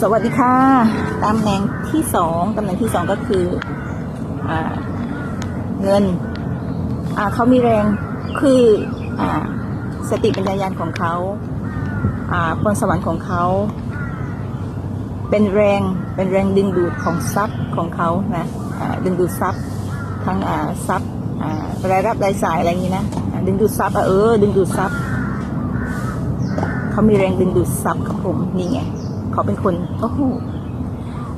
สวัสดีค่ะตำแหน่งที่สองตำแหน่งที่สองก็คืออเงินเขามีแรงคืออสติปัญญายาณของเขาพรสวรรค์ของเขา เป็นแรงเป็นแรงดึงดูดของทรัพย์ของเขานะดึงดูดทรัพย์ทั้งทรัพย์รายรับรายจ่ายอะไรอย่างนี้นะดึงดูดทรัพย์เออดึงดูดทรัพย์เขามีแรงดึงดูดซับครับผมนี่ไง เขาเป็นคนโอ้โห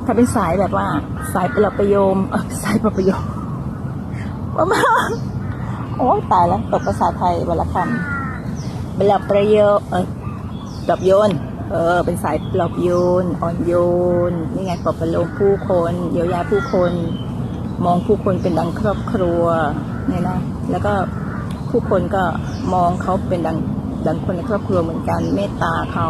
ถ้าเป็นสายแบบว่า สายประหลาดประโยมเออสายประประโยมว่ามาโอ้ตายแล้วตกภาษาไทยวันละคำประหลาประโยเออปลอบโยน เออ เป็นสายปลอบโยน อ่อนโยน นี่ไงปลอบประโลมผู้คนเยียวยาผู้คน มองผู้คนเป็นดังครอบครัวเนี่ยนะ แล้วก็ผู้คนก็มองเขาเป็นดังดังคนในครอบครัวเหมือนกัน เมตตาเขา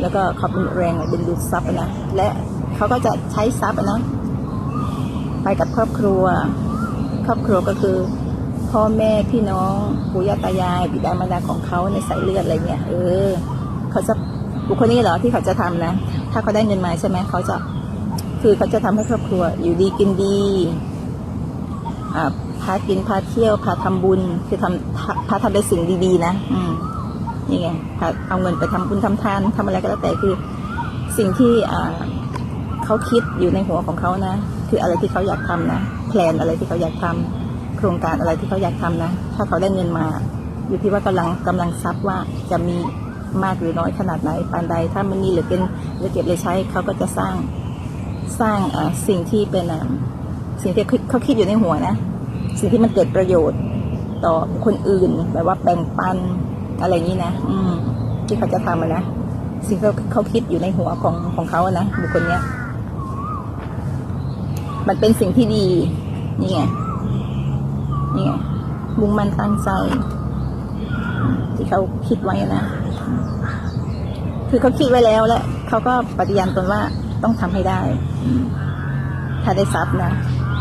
แล้วก็เขาเป็นแรงดึงดูดทรัพย์นะและเขาก็จะใช้ทรัพย์นะไปกับครอบครัว ครอบครัวก็คือ พ่อแม่พี่น้องปู่ย่าตายายบิดามารดาของเขาในสายเลือดอะไรเงี้ยเออเขาจะบุคคลนี้เหรอที่เขาจะทำนะ ถ้าเขาได้เงินมาใช่ไหมเขาจะคือเขาจะทำให้ครอบครัว อยู่ดีกินดีอ่าพากินพาเที่ยวพาทำบุญคือทำพาทำในสิ่งดีๆนะ อืม นี่ไงพาเอาเงินไปทำบุญทำทานทำอะไรก็แล้วแต่คือ สิ่งที่เขาคิดอยู่ในหัวของเขานะ คืออะไรที่เขาอยากทำนะแพลนอะไรที่เขาอยากทำโครงการอะไรที่เขาอยากทำนะถ้าเขาได้เงินมา อยู่ที่ว่ากำลังกำลังทรัพย์ว่าจะมีมากหรือน้อยขนาดไหนปานใด ถ้ามันมีหลือเป็นหลือเก็บเลยใช้เขาก็จะสร้างสร้างสิ่งที่เป็นสิ่งที่เขาคิดอยู่ในหัวนะ สิ่งที่มันเกิดประโยชน์ต่อคนอื่นแบบว่าแบ่งปัน อะไรอย่างนี้นะ อืม ที่เขาจะทำนะสิ่งที่เขาคิดอยู่ในหัวของของเขาอะนะบุคคลเนี้ย มันเป็นสิ่งที่ดีนี่ไงนี่ไงมุ่งมั่นตั้งใจ ที่เขาคิดไว้นะคือเขาคิดไว้แล้วและเขาก็ปฏิญาณตนว่าต้องทำให้ได้ ถ้าได้ทรัพย์นะ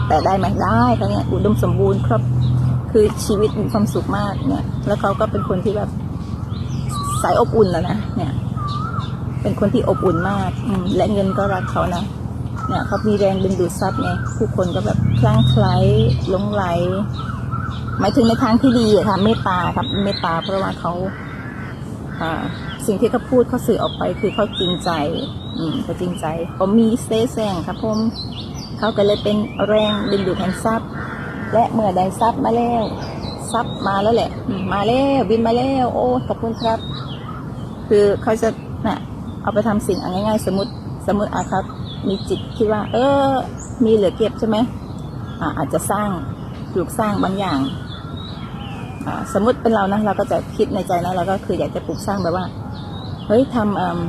แต่ได้ไหมได้เขาเนี่ยอุดมสมบูรณ์ครอบคือชีวิตมีความสุขมากเนี่ย แล้วเขาก็เป็นคนที่แบบ สายอบอุ่นนะนะเนี่ย เป็นคนที่อบอุ่นมากอืมและเงินก็รักเขานะเนี่ยเขามีแรงดึงดูดทรัพย์ไงผู้คนก็แบบคลั่งไคล้หลงไหลหมายถึงในทางที่ดีอะค่ะเมตตาครับเมตตาเพราะว่าเขาอ่าสิ่งที่เขาพูดเขาสื่อออกไปคือเขาจริงใจ อืมเขาจริงใจผมมีเซแซงครับผมเขาก็เลยเป็นแรงดึงดูดแห่งทรัพย์ และเมื่อได้ทรัพย์มาแล้ว ทรัพย์มาแล้วแหละอืมมาแล้วบินมาแล้ว โอ้ขอบคุณครับ คือเขาจะน่ะ เอาไปทำสิ่งเอาง่ายๆ สมมติสมมติอาครับ มีจิตคิดว่า เออ มีเหลือเก็บใช่ไหมอ่าอาจจะสร้างปลูกสร้างบางอย่างอ่าสมมติเป็นเรานะเราก็จะคิดในใจนะเราก็คืออยากจะปลูกสร้างแบบว่าเฮ้ยทำเอิ่ม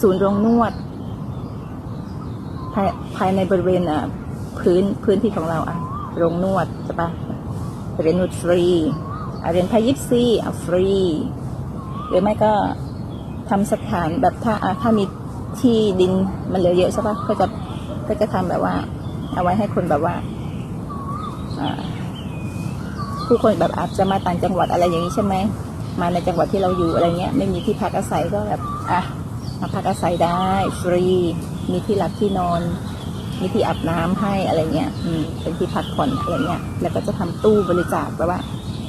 ศูนย์โรงนวด ภายภายในบริเวณอะพื้นพื้นที่ของเราอะโรงนวดใช่ปะ เรียนนวดฟรีอะเรียนพายิปซีอะฟรี หรือไม่ก็ทำสถานแบบถ้าถ้ามีที่ดินมันเหลือเยอะใช่ปะก็จะก็จะทำแบบว่า เอาไว้ให้คนแบบว่าอ่าผู้คนแบบอาจจะมาต่างจังหวัดอะไรอย่างนี้ใช่ไหมมาในจังหวัดที่เราอยู่อะไรเงี้ย ไม่มีที่พักอาศัยก็แบบอะมาพักอาศัยได้ฟรี มีที่หลับที่นอน มีที่อาบน้ำให้อะไรเงี้ยอืมเป็นที่พักผ่อนอะไรเงี้ย แล้วก็จะทำตู้บริจาคแบบว่า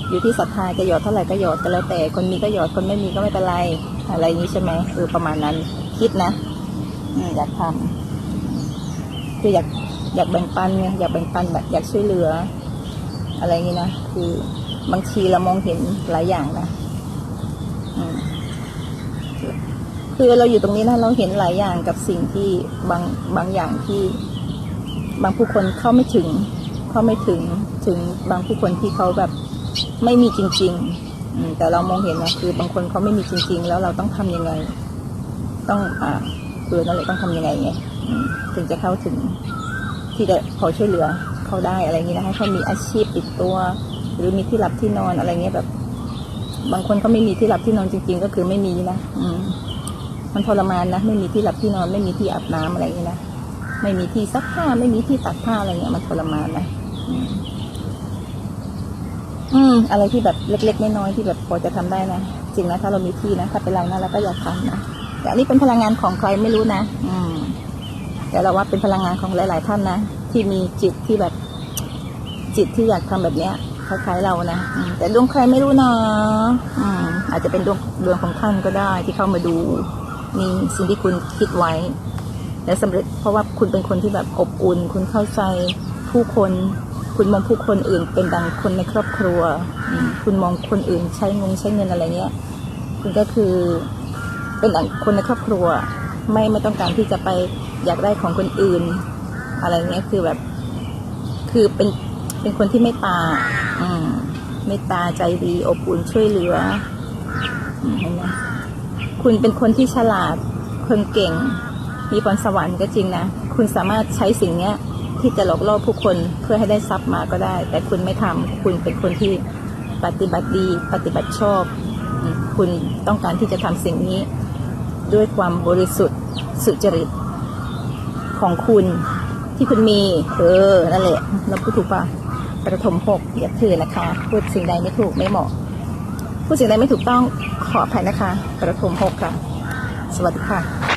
อยู่ที่ศรัทธาจะหยอดเท่าไหร่ก็หยอดก็แล้วแต่ คนมีก็หยอดคนไม่มีก็ไม่เป็นไร อะไรนี้ใช่ไหมเออประมาณนั้นคิดนะอยากทำคืออยากอยากแบ่งปันไงอยากแบ่งปันแบบอยากช่วยเหลือ อะไรอย่างนี้นะคือบางทีเรามองเห็นหลายอย่างนะคือเราอยู่ตรงนี้นะเราเห็นหลายอย่างกับสิ่งที่บางบางอย่างที่ บางผู้คนเข้าไม่ถึงเข้าไม่ถึงถึงบางผู้คนที่เขาแบบไม่มีจริง ๆ แต่เรามองเห็นนะคือบางคนเขาไม่มีจริง ๆ แล้วเราต้องทำยังไง ต้องอ่าคือนั่นแหละต้องทำยังไงไงถึงจะเข้าถึงที่จะขอช่วยเหลือเขาได้อะไรอย่างนี้นะให้เขามีอาชีพติดตัว หรือมีที่หลับที่นอนอะไรเงี้ยแบบ บางคนเขาไม่มีที่หลับที่นอนจริง ๆ ก็คือไม่มีนะอืมมันทรมานนะไม่มีที่หลับที่นอนไม่มีที่อาบน้ำอะไรอย่างนี้นะ ไม่มีที่ซักผ้าไม่มีที่ตักผ้าอะไรเงี้ยมันทรมานนะอืมอืม อะไรที่แบบเล็ก ๆ น้อยๆที่แบบพอจะทำได้นะจริงนะถ้าเรามีที่นะถ้าเป็นเรานะเราก็อยากทำนะแต่อันนี้เป็นพลังงานของใครไม่รู้นะอืมแต่เราว่าเป็นพลังงานของหลาย ๆ ท่านนะที่มีจิตที่แบบจิตที่อยากทำแบบเนี้ยคล้ายๆเรานะแต่ดวงใครไม่รู้นะอืมอาจจะเป็นดวงดวงของท่านก็ได้ที่เข้ามาดูนี่สิ่งที่คุณคิดไว้ และสำเร็จเพราะว่าคุณเป็นคนที่แบบอบอุ่น คุณเข้าใจผู้คน คุณมองผู้คนอื่น เป็นดังคนในครอบครัว คุณมองคนอื่นใช้งงใช้เงินอะไรเงี้ย คุณก็คือเป็นดังคนในครอบครัว ไม่ไม่ต้องการที่จะไปอยากได้ของคนอื่น อะไรเงี้ยคือแบบ คือเป็นเป็นคนที่เมตตาอืมเมตตาใจดีอบอุ่นช่วยเหลือเห็นไหมคุณเป็นคนที่ฉลาดคนเก่ง มีพรสวรรค์ก็จริงนะ คุณสามารถใช้สิ่งเนี้ยที่จะหลอกล่อผู้คนเพื่อให้ได้ทรัพย์มาก็ได้ แต่คุณไม่ทำคุณเป็นคนที่ปฏิบัติดี ปฏิบัติชอบ คุณต้องการที่จะทำสิ่งนี้ ด้วยความบริสุทธิ์สุจริตของคุณที่คุณมีเออนั่นแหละเราพูดถูกปะประถมหกอย่าถือนะคะ พูดสิ่งใดไม่ถูกไม่เหมาะ พูดสิ่งใดไม่ถูกต้องขออภัยนะคะ ประถมหกค่ะ สวัสดีค่ะ